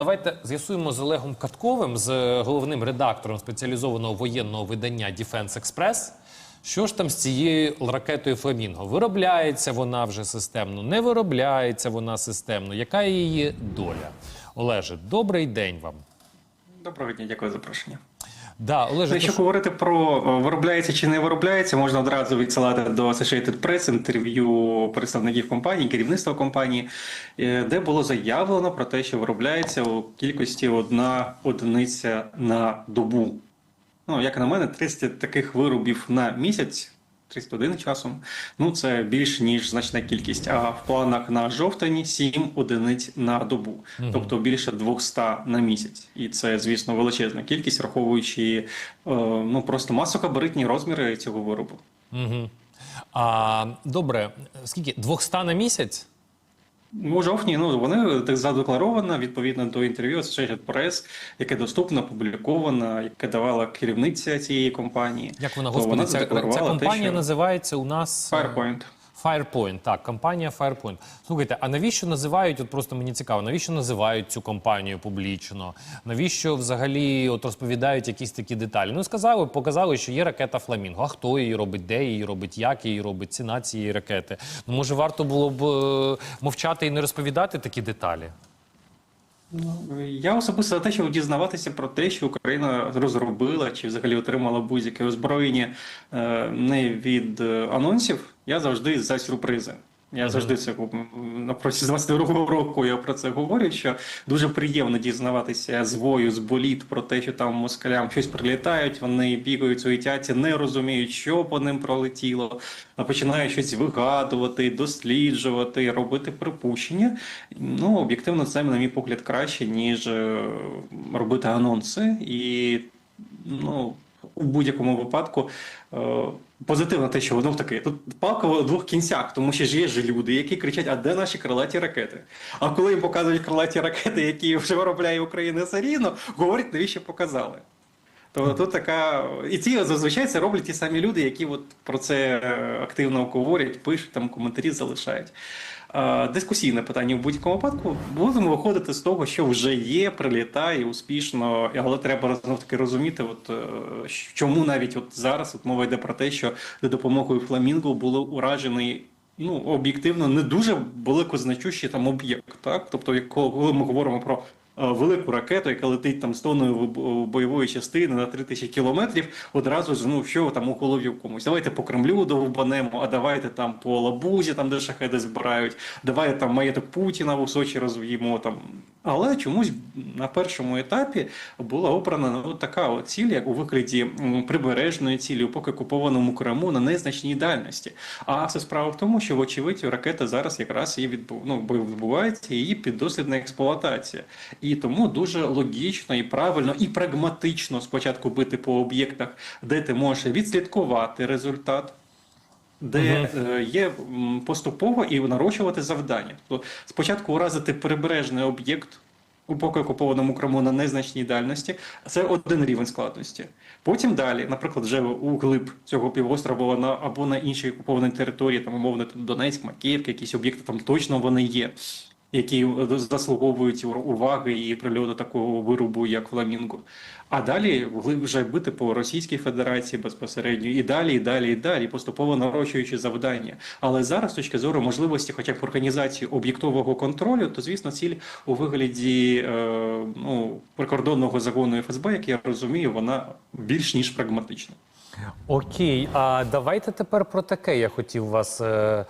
Давайте з'ясуємо з Олегом Катковим, з головним редактором спеціалізованого воєнного видання Defense Express. Що ж там з цією ракетою Фламінго? Виробляється вона вже системно, не виробляється вона системно. Яка її доля? Олеже, добрий день вам. Доброго дня, дякую за запрошення. Да, Олеже, Якщо що- говорити про е, виробляється чи не виробляється, можна одразу відсилати до Associated Press інтерв'ю представників компанії, керівництва компанії, е, де було заявлено про те, що виробляється у кількості одна одиниця на добу. Ну, як на мене, 30 таких виробів на місяць. 31 часом, ну це більш ніж значна кількість. А в планах на жовтень 7 одиниць на добу, тобто більше 200 на місяць. І це, звісно, величезна кількість, враховуючи е, ну просто масокабаритні розміри цього виробу. Угу. А, добре, скільки? 200 на місяць? У жовтні ну вони так задекларовано відповідно до інтерв'ю Associated Press, яке доступно, опубліковано, яке давала керівниця цієї компанії. Як вона, господи, вона ця, ця компанія те, що- називається у нас... е, Firepoint. Firepoint, так, компанія Firepoint. Слухайте, а навіщо називають, от просто мені цікаво, навіщо називають цю компанію публічно? Навіщо взагалі от розповідають якісь такі деталі? Ну, сказали, показали, що є ракета Фламінго. А хто її робить, де її робить, як її робить, ціна цієї ракети? Ну, може, варто було б е, мовчати і не розповідати такі деталі? Я особисто за те, щоб дізнаватися про те, що Україна розробила чи взагалі отримала будь-яке озброєння е, не від е, анонсів. Я завжди за сюрпризи. Я завжди це на протязі 22 року я про це говорю. Що дуже приємно дізнаватися з вою, з боліт про те, що там москалям щось прилітають, вони бігають, суетяться, не розуміють, що по ним пролетіло, починають щось вигадувати, досліджувати, робити припущення. Ну, об'єктивно, це, на мій погляд, краще, ніж е, робити анонси. І ну, у будь-якому випадку е, позитивно те, що воно таке. Тут палка в двох кінцях, тому що ж є ж люди, які кричать, а де наші крилаті ракети? А коли їм показують крилаті ракети, які вже виробляє Україна рівно, говорять, навіщо показали. Тобто тут така. І ці зазвичай це роблять ті самі люди, які от про це е, активно говорять, пишуть, там коментарі залишають. Дискусійне питання в будь-якому випадку. Будемо виходити з того, що вже є, прилітає успішно, але треба таки розуміти, от е, чому навіть от зараз от мова йде про те, що за допомогою фламінго було уражений. Ну, об'єктивно, не дуже великозначущий там об'єкт. Так? Тобто, коли ми говоримо про велику ракету, яка летить там з тонною бойової частини на 3000 кілометрів, одразу ж ну що там у голові комусь. Давайте по Кремлю довбанемо, а давайте там по Лабузі, там де шахеди збирають, давайте там маєток Путіна в Сочі розв'ємо там. Але чомусь на першому етапі була обрана ну, така ціль, як у викладі прибережної цілі, поки окупованому Криму на незначній дальності. А все справа в тому, що вочевидь ракета зараз якраз її відбу... ну, відбувається її піддослідна експлуатація. І тому дуже логічно і правильно, і прагматично спочатку бити по об'єктах, де ти можеш відслідкувати результат. Де е, є поступово і нарощувати завдання. Тобто спочатку уразити прибережний об'єкт у поки окупованому Криму на незначній дальності, це один рівень складності. Потім далі, наприклад, вже у глиб цього півострова на або на іншій окупованій території, там умовно там, Донецьк, Макіївка, якісь об'єкти там точно вони є, які е, заслуговують уваги і прильоту такого вирубу, як Фламінго. А далі вже бити по Російській Федерації безпосередньо, і далі, і далі, і далі, поступово нарощуючи завдання. Але зараз, з точки зору можливості, хоча б організації об'єктового контролю, то звісно, ціль у вигляді е, ну, прикордонного загону ФСБ, як я розумію, вона більш ніж прагматична. Окей, а давайте тепер про таке я хотів вас е,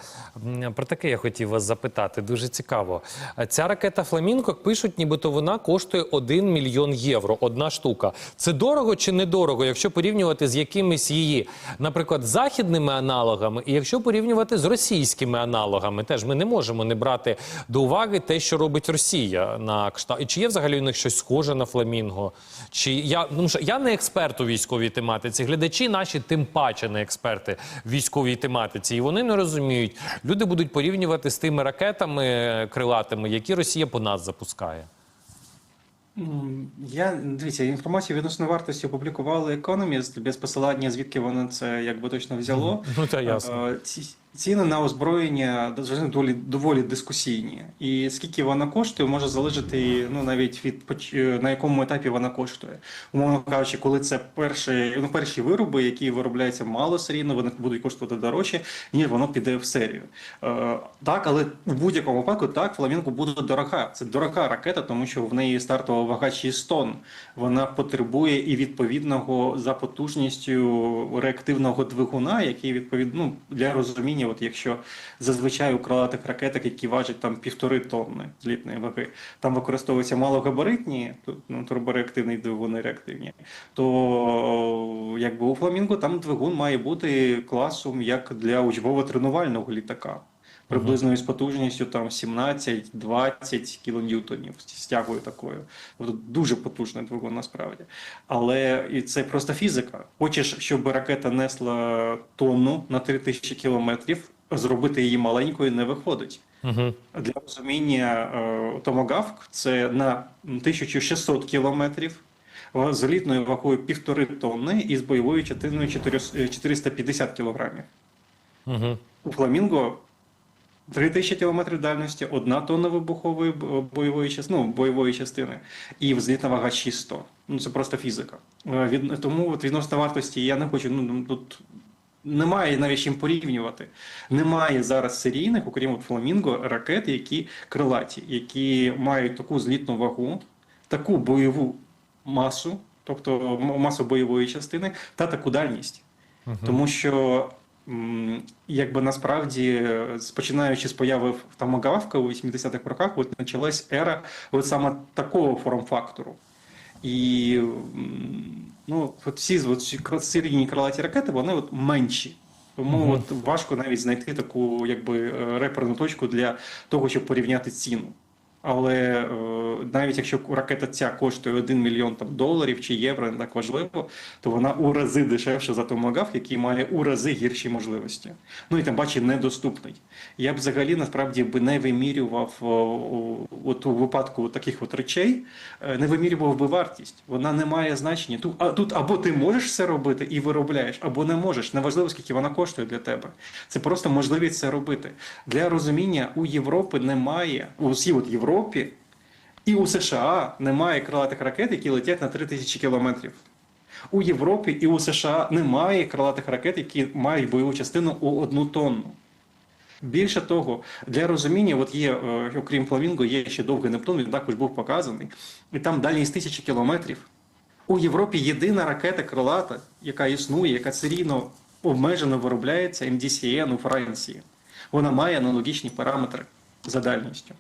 про таке я хотів вас запитати. Дуже цікаво. Ця ракета Фламінго пишуть, нібито вона коштує 1 мільйон євро. Одна штука. Це дорого чи недорого, якщо порівнювати з якимись її, наприклад, західними аналогами, і якщо порівнювати з російськими аналогами, теж ми не можемо не брати до уваги те, що робить Росія на кшталт. І Чи є взагалі у них щось схоже на фламінго? Чи я ну я не експерт у військовій тематиці. Глядачі наші тим паче не експерти в військовій тематиці, і вони не розуміють. Люди будуть порівнювати з тими ракетами крилатими, які Росія по нас запускає. Я дивіться, інформацію відносно вартості опублікували Economist, без посилання, звідки воно це якби точно взяло. Ну, ясно. Е, ці- Ціни на озброєння доволі, доволі дискусійні. І скільки вона коштує, може залежати ну, навіть від е, на якому етапі вона коштує. Умовно кажучи, коли це перші, ну, перші вироби, які виробляються малосерійно, вони будуть коштувати дорожче, ніж воно піде в серію. Е, так, але в будь-якому випадку так, фламінго буде дорога. Це дорога ракета, тому що в неї стартова вага 6 тонн. Вона потребує і відповідного за потужністю реактивного двигуна, який відповідно ну, для розуміння, от якщо зазвичай у крилатих ракетах, які важать там півтори тонни злітної ваги, там використовуються малогабаритні, ну, турбореактивні двигуни реактивні, то якби у фламінго там двигун має бути класом як для учбово-тренувального літака. Приблизно із потужністю там 17-20 кілоньютонів з тягою такою. Тобто дуже потужний двигун насправді. Але і це просто фізика. Хочеш, щоб ракета несла тонну на 3000 кілометрів, зробити її маленькою не виходить. Угу. Для розуміння, е, томогавк це на 1600 кілометрів з літною вагою півтори тонни і з бойовою частиною 450 кілограмів. Угу. У Фламінго 3000 кілометрів дальності, одна тонна вибухової бойової частини, ну, бойової частини, і взлітна вага 600. Ну це просто фізика. Е, Від, тому от відносно вартості я не хочу. Ну ну, тут немає навіть чим порівнювати. Немає зараз серійних, окрім от Фламінго, ракет, які крилаті, які мають таку злітну вагу, таку бойову масу, тобто масу бойової частини, та таку дальність. Тому що якби насправді, е, починаючи з появи Томагавка у 80-х роках, от почалась ера от саме такого форм-фактору. І ну, от всі от серійні крилаті ракети, вони от менші. Тому Мгм. от важко навіть знайти таку якби е, реперну точку для того, щоб порівняти ціну. Але е, навіть якщо ракета ця коштує 1 мільйон там, доларів чи євро, не так важливо, то вона у рази дешевша за Томагавк, який має у рази гірші можливості. Ну і там бачить недоступний. Я б взагалі насправді би не вимірював о, от у випадку таких от речей, е, не вимірював би вартість. Вона не має значення. Тут, а, тут або ти можеш це робити і виробляєш, або не можеш. Неважливо, скільки вона коштує для тебе. Це просто можливість це робити. Для розуміння у Європи немає, у всій от Європі і у США немає крилатих ракет, які летять на 3000 кілометрів. У Європі і у США немає крилатих ракет, які мають бойову частину у одну тонну. Більше того, для розуміння, от є, е, окрім Фламінго, є ще довгий Нептун, він також був показаний, і там дальність тисячі кілометрів. У Європі єдина ракета крилата, яка існує, яка серійно обмежено виробляється МДСН у Франції. Вона має аналогічні параметри за дальністю.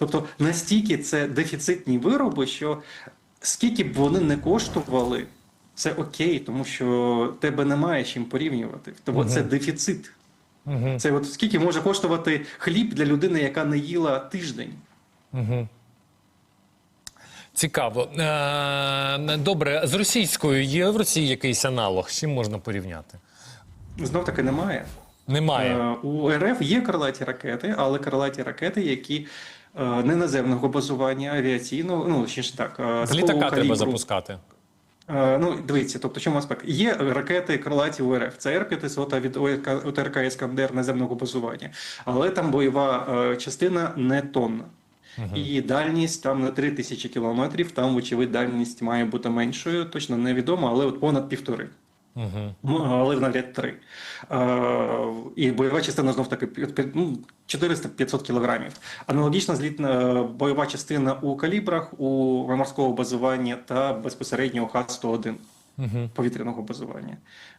Тобто настільки це дефіцитні вироби, що скільки б вони не коштували, це окей, тому що тебе немає чим порівнювати. Тому це дефіцит. Угу. Це от скільки може коштувати хліб для людини, яка не їла тиждень. Угу. Цікаво. Е, добре, з російською є в Росії якийсь аналог? З чим можна порівняти? Знов таки немає. Немає. Е, У РФ є крилаті ракети, але крилаті ракети, які е, не наземного базування, авіаційного, ну ще ж так, е, З літака треба запускати. Е, Ну, дивіться, тобто, чому аспект? Є ракети крилаті УРФ, це Р-500 від ОТРК Іскандер наземного базування, але там бойова частина не тонна. І дальність там на 3000 кілометрів, там, вочевидь, дальність має бути меншою, точно невідомо, але от понад півтори. Угу. Але навряд три. Е, і бойова частина знов таки пі- пі- ну, 400-500 кілограмів. Аналогічна злітна е, бойова частина у калібрах, у морського базування та безпосередньо у Х-101 Угу. повітряного базування.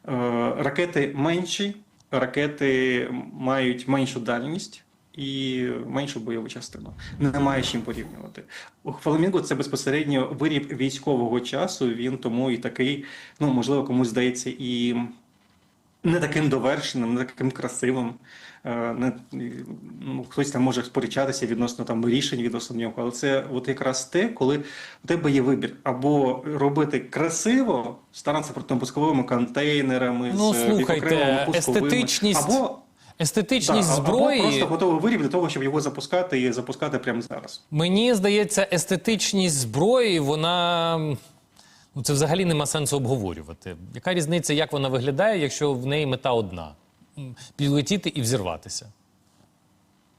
Е, ракети менші, ракети мають меншу дальність. І меншу бойову частину немає з чим порівнювати. Фламінго це безпосередньо виріб військового часу. Він тому і такий, ну можливо, комусь здається, і не таким довершеним, не таким красивим. Е, Не, ну, хтось там може сперечатися відносно там рішень відносно нього, але це от якраз те, коли у тебе є вибір або робити красиво з транспортно-пусковими контейнерами, Ну, з слухайте, пусковими, естетичність- або Естетичність Так, зброї. Або просто готовий виріб для того, щоб його запускати і запускати прямо зараз. Мені здається, естетичність зброї, вона. Ну, це взагалі нема сенсу обговорювати. Яка різниця, як вона виглядає, якщо в неї мета одна: підлетіти і взірватися.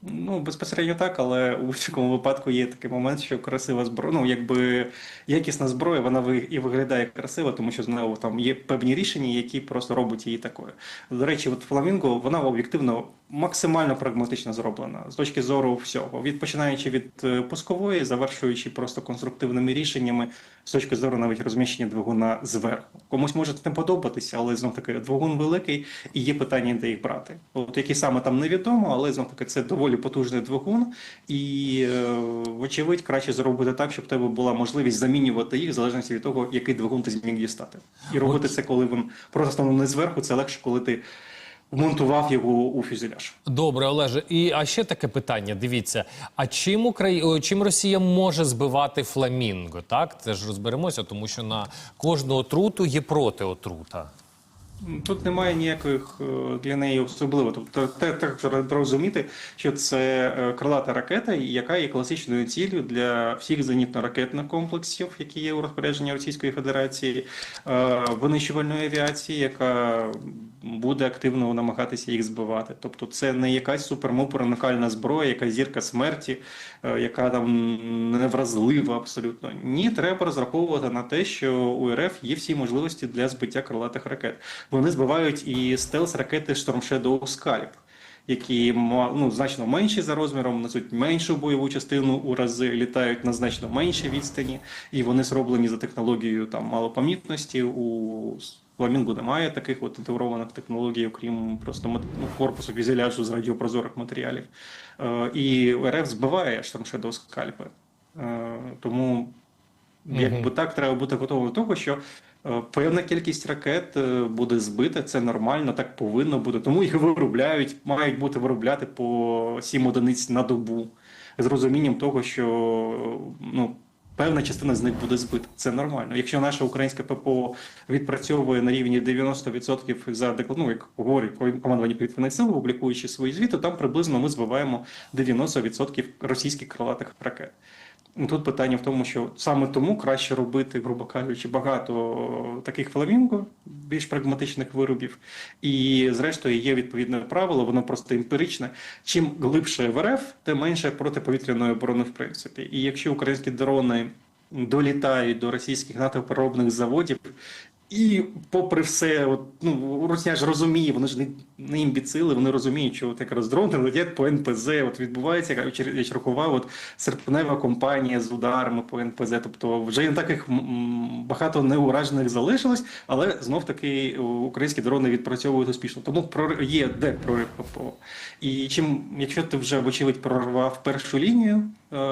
Ну, безпосередньо так, але у будь-якому випадку є такий момент, що красива зброя, ну якби якісна зброя, вона і виглядає красиво, тому що з нею там є певні рішення, які просто роблять її такою. До речі, от Фламінго, вона об'єктивно максимально прагматично зроблена з точки зору всього, від починаючи від е, пускової, завершуючи просто конструктивними рішеннями з точки зору навіть розміщення двигуна зверху. Комусь може не подобатися, але знов таки двигун великий і є питання, де їх брати. От які саме там невідомо, але знов таки це доволі потужний двигун, і е, вочевидь краще зробити так, щоб в тебе була можливість замінювати їх в залежності від того, який двигун ти зміг дістати. І робити це, коли він просто не зверху, це легше, коли ти вмонтував його у фюзеляж. Добре, Олеже. І а ще таке питання: дивіться: а чим Украї... чим Росія може збивати фламінго? Так, це ж розберемося, тому що на кожну отруту є протиотрута. Тут немає ніяких е, для неї особливо. Тобто, треба розуміти, що це е, крилата ракета, яка є класичною ціллю для всіх зенітно-ракетних комплексів, які є у розпорядженні Російської Федерації, е, винищувальної авіації, яка буде активно намагатися їх збивати. Тобто, це не якась супермопер уникальна зброя, яка зірка смерті, е, яка там невразлива абсолютно. Ні, треба розраховувати на те, що у РФ є всі можливості для збиття крилатих ракет. Вони збивають і стелс ракети Storm Shadow Scalp, які ну, значно менші за розміром, несуть меншу бойову частину у рази, літають на значно меншій відстані, і вони зроблені за технологією там малопомітності. У Фламінго немає таких от інтегрованих технологій, окрім просто ну, корпусу фюзеляжу з радіопрозорих матеріалів. Е, і РФ збиває Shadow Scalp. Е, тому Якби так треба бути готовим до того, що е, певна кількість ракет е, буде збита, це нормально, так повинно бути. Тому їх виробляють, мають бути виробляти по 7 одиниць на добу з розумінням того, що ну. Певна частина з них буде збита. Це нормально. Якщо наше українське ППО відпрацьовує на рівні 90% за ну, як говорить командування повітряних сил, публікуючи свої звіти, там приблизно ми збиваємо 90% російських крилатих ракет. Ну, Тут питання в тому, що саме тому краще робити, грубо кажучи, багато таких фламінго, більш прагматичних виробів. І, зрештою, є відповідне правило, воно просто емпіричне. Чим глибше в РФ, тим менше протиповітряної оборони, в принципі. І якщо українські дрони долітають до російських натовпереробних заводів. І попри все, от, ну, Росія ж розуміє, вони ж не, не імбіцили, вони розуміють, що от якраз дрони летять по НПЗ, от відбувається, як я рахував, от серпнева компанія з ударами по НПЗ. Тобто вже не таких багато неуражених залишилось, але знов таки українські дрони відпрацьовують успішно. Тому є де прорив ППО. І чим, якщо ти вже, вочевидь, прорвав першу лінію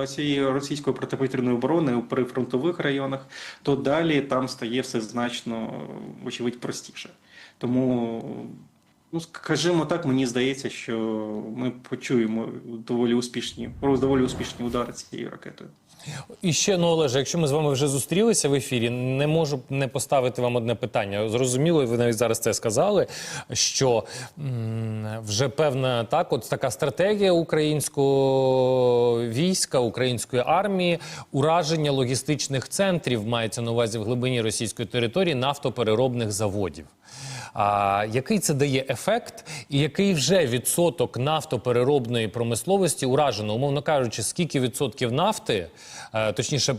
цієї російської протиповітряної оборони у прифронтових районах, то далі там стає все значно, вочевидь, простіше. Тому, ну скажімо так, мені здається, що ми почуємо доволі успішні, доволі успішні удари цією ракетою. І ще ну, Олеже, якщо ми з вами вже зустрілися в ефірі, не можу не поставити вам одне питання. Зрозуміло, ви навіть зараз це сказали. Що вже певна так, от така стратегія українського війська, української армії, ураження логістичних центрів мається на увазі в глибині російської території нафтопереробних заводів. А який це дає ефект, і який вже відсоток нафтопереробної промисловості уражено, умовно кажучи, скільки відсотків нафти, е, точніше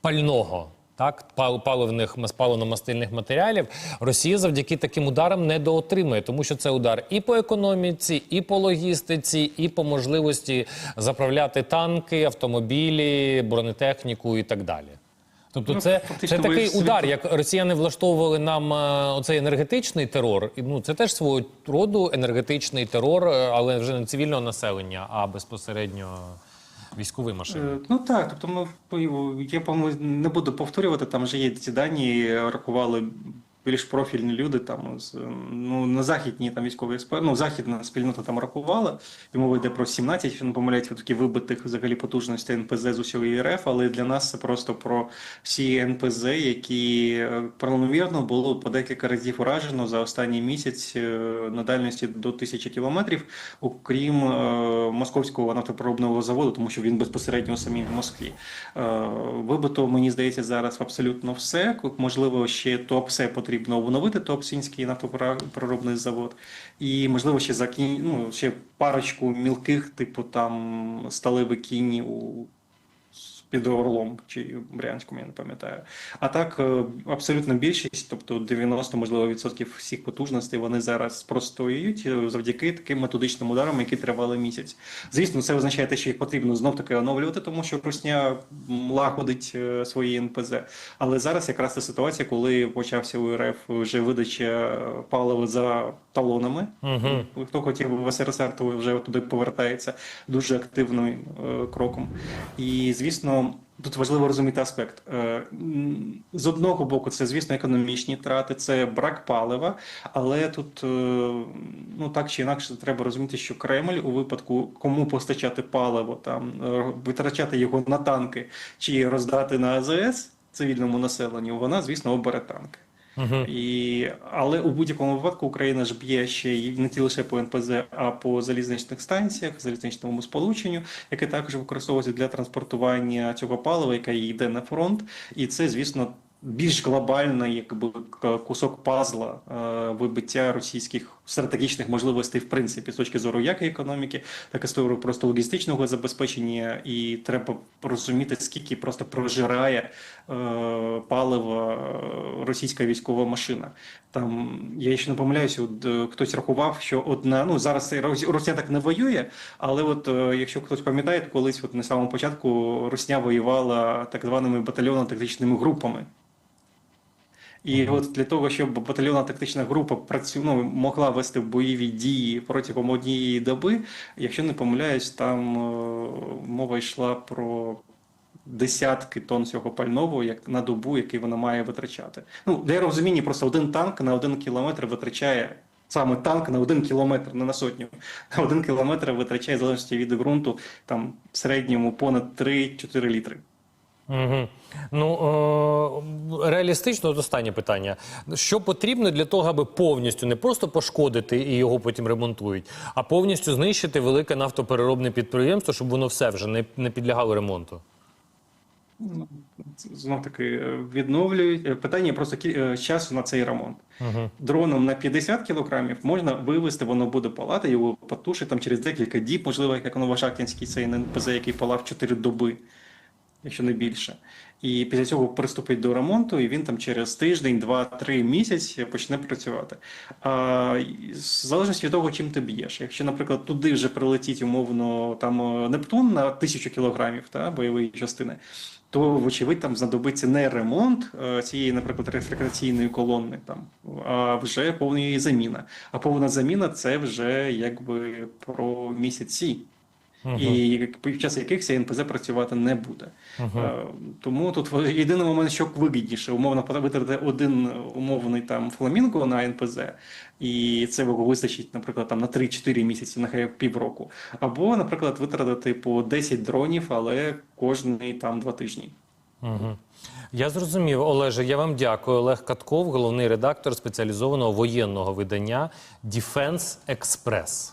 пального, так пал- паливних мас- паливно-мастильних матеріалів, Росія завдяки таким ударам недоотримує, тому що це удар і по економіці, і по логістиці, і по можливості заправляти танки, автомобілі, бронетехніку і так далі. Тобто, Ну, це, це такий світ- удар, як росіяни влаштовували нам е, оцей енергетичний терор. І, Ну це теж свого роду енергетичний терор, е, але вже не цивільного населення, а безпосередньо військові машини. Е, Ну так, тобто ми я по-моєму, не буду повторювати, там вже є ці дані, рахували більш профільні люди там з ну на західній там військовій експерт, ну західна спільнота там рахувала. І мова йде про 17, якщо не помиляюся, такі вибитих взагалі потужностей НПЗ з усього РФ, але для нас це просто про всі НПЗ, які е, правомірно було по декілька разів уражено за останній місяць е, на дальності до тисячі кілометрів, окрім е, московського нафтопереробного заводу, тому що він безпосередньо у самій Москві. Е, Вибито, мені здається, зараз абсолютно все. Можливо, ще ТОПСЕ потрібно обновити ТОПСінський нафтопереробний завод. І, можливо, ще закін... ну, ще парочку мілких, типу там сталеві кіні у під Орлом чи Брянському, я не пам'ятаю. А так, е, абсолютно більшість, тобто 90, можливо, відсотків всіх потужностей, вони зараз простоюють е, завдяки таким методичним ударам, які тривали місяць. Звісно, це означає те, що їх потрібно знов таки оновлювати, тому що Русня лагодить е, свої НПЗ. Але зараз якраз та ситуація, коли почався у РФ вже видача палива за талонами. Угу. Хто хотів в СРСР, то вже туди повертається дуже активним кроком. І звісно, тут важливо розуміти аспект. Е, з одного боку, це звісно економічні трати, це брак палива, але тут е, ну так чи інакше треба розуміти, що Кремль у випадку кому постачати паливо, там е, витрачати його на танки чи роздати на АЗС цивільному населенню, вона звісно обере танки. Угу. І, але у будь-якому випадку Україна ж б'є ще не ті лише по НПЗ, а по залізничних станціях, залізничному сполученню, яке також використовується для транспортування цього палива, яке йде на фронт. І це, звісно, більш глобальний якби кусок пазла е, вибиття російських стратегічних можливостей, в принципі, з точки зору як економіки, так і з зору просто логістичного забезпечення. І треба розуміти, скільки просто прожирає е, паливо е, російська військова машина. Там я ще не помиляюся, от, е, хтось рахував, що одна ну зараз Росія так не воює, але от е, якщо хтось пам'ятає, колись от на самому початку Росня воювала так званими батальйонно-тактичними групами. І от для того, щоб батальйонна тактична група працю... ну, могла вести бойові дії протягом однієї доби, якщо не помиляюсь, там е, мова йшла про десятки тонн цього пального як на добу, який вона має витрачати. Ну, для розуміння, просто один танк на один кілометр витрачає. Саме танк на один кілометр, не на сотню. На один кілометр витрачає в залежності від ґрунту там в середньому понад 3-4 літри. Угу. Ну е- реалістично, останнє питання. Що потрібно для того, аби повністю не просто пошкодити і його потім ремонтують, а повністю знищити велике нафтопереробне підприємство, щоб воно все вже не, не підлягало ремонту? Знов таки відновлюють Е, питання просто кі- е, часу на цей ремонт. Угу. Дроном на 50 кілограмів можна вивезти, воно буде палати, його потушить там через декілька діб, можливо, як Новошахтинський цей НПЗ, який палав 4 доби, якщо не більше. І після цього приступить до ремонту, і він там через тиждень, два, три місяці почне працювати. А залежності від того, чим ти б'єш. Якщо, наприклад, туди вже прилетіть умовно там е, Нептун на тисячу кілограмів та бойової частини. То, вочевидь, там знадобиться не ремонт е, цієї, наприклад, рефракційної колони, там, а вже повна її заміна. А повна заміна це вже якби про місяці, і під час яких цей НПЗ працювати не буде. Е, Тому тут єдиний момент, що вигідніше, умовно витратити один умовний там фламінго на НПЗ, і це вистачить, наприклад, там на 3-4 місяці, нехай півроку. Або, наприклад, витратити по 10 дронів, але кожний там два тижні. Угу. Я зрозумів, Олеже. Я вам дякую. Олег Катков, головний редактор спеціалізованого воєнного видання Defense Express.